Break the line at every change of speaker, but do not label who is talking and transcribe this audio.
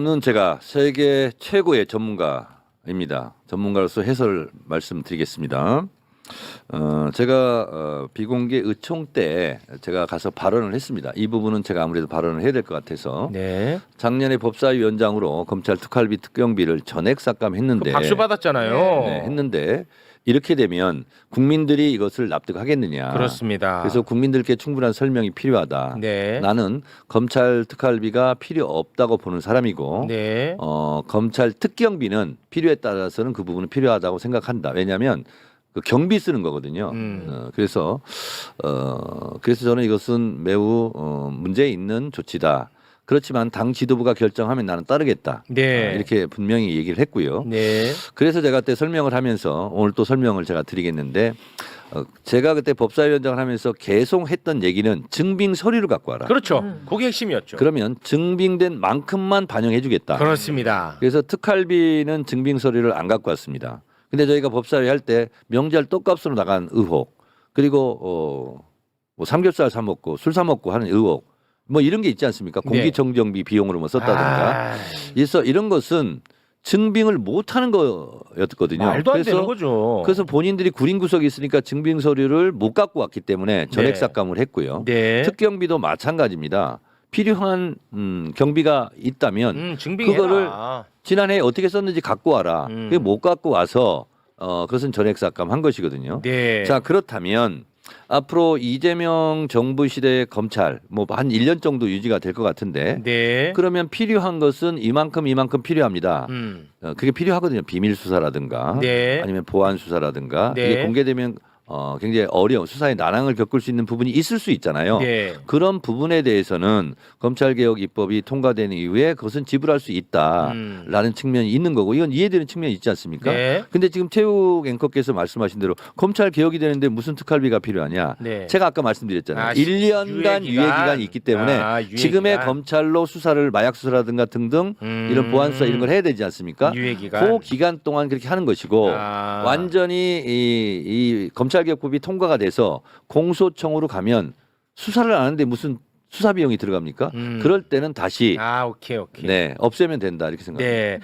는 제가 세계 최고의 전문가입니다. 전문가로서 해설 말씀드리겠습니다. 어, 제가 어, 비공개 의총 때 제가 가서 발언을 했습니다. 이 부분은 제가 아무래도 발언을 해야 될 것 같아서
네.
작년에 법사위원장으로 검찰 특활비 특경비를 전액 삭감했는데
그 박수 받았잖아요.
네, 했는데 이렇게 되면 국민들이 이것을 납득하겠느냐?
그렇습니다.
그래서 국민들께 충분한 설명이 필요하다.
네.
나는 검찰 특활비가 필요 없다고 보는 사람이고
네.
어, 검찰 특경비는 필요에 따라서는 그 부분은 필요하다고 생각한다. 왜냐하면 그 경비 쓰는 거거든요.
음.
어, 그래서 어, 그래서 저는 이것은 매우 어, 문제 있는 조치다. 그렇지만 당 지도부가 결정하면 나는 따르겠다.
네.
어, 이렇게 분명히 얘기를 했고요.
네.
그래서 제가 그때 설명을 하면서 오늘 또 설명을 제가 드리겠는데 어, 제가 그때 법사위원장을 하면서 계속 했던 얘기는 증빙 서류를 갖고 와라.
그렇죠.
음.
그게 핵심이었죠.
그러면 증빙된 만큼만 반영해주겠다.
그렇습니다.
그래서 특활비는 증빙 서류를 안 갖고 왔습니다. 근데 저희가 법사위 할 때 명절 떡값으로 나간 의혹 그리고 어, 뭐 삼겹살 사 먹고 술 사 먹고 하는 의혹 뭐 이런 게 있지 않습니까?
네.
공기청정비 비용으로 뭐 썼다든가.
아,
그래서 이런 것은 증빙을 못 하는 거였거든요.
말도 안
그래서
되는 거죠.
그래서 본인들이 구린 구석이 있으니까 증빙 서류를 못 갖고 왔기 때문에 전액
네.
삭감을 했고요.
네.
특경비도 마찬가지입니다. 필요한 음, 경비가 있다면
음, 증빙해라.
그거를 지난해 어떻게 썼는지 갖고 와라.
음.
그게 못 갖고 와서 어, 그것은 전액 삭감한 것이거든요.
네.
자 그렇다면 앞으로 이재명 정부 시대의 검찰 뭐 한 1년 정도 유지가 될 것 같은데
네.
그러면 필요한 것은 이만큼 이만큼 필요합니다.
음.
어, 그게 필요하거든요. 비밀 수사라든가
네.
아니면 보안 수사라든가
네.
이게 공개되면 어, 굉장히 어려운 수사의 난항을 겪을 수 있는 부분이 있을 수 있잖아요.
네.
그런 부분에 대해서는 검찰개혁 입법이 통과된 이후에 그것은 지불할 수 있다라는
음.
측면이 있는 거고 이건 이해되는 측면이 있지 않습니까?
네.
근데 지금 태욱 앵커께서 말씀하신 대로 검찰 개혁이 되는데 무슨 특활비가 필요하냐?
네.
제가 아까 말씀드렸잖아요.
아,
1년간
유예
유예
기간.
기간이 있기 때문에
아, 유예
지금의. 검찰로 수사를 마약 수사라든가 등등
음.
이런 보안 수사 이런 걸 해야 되지 않습니까?
유예 기간.
그 기간 동안 그렇게 하는 것이고
아.
완전히 이, 이 검찰개혁법이 통과가 돼서 공소청으로 가면 수사를 안 하는데 무슨 수사 비용이 들어갑니까?
음.
그럴 때는 다시
아, 오케이, 오케이.
네 없애면 된다 이렇게 생각합니다.
네.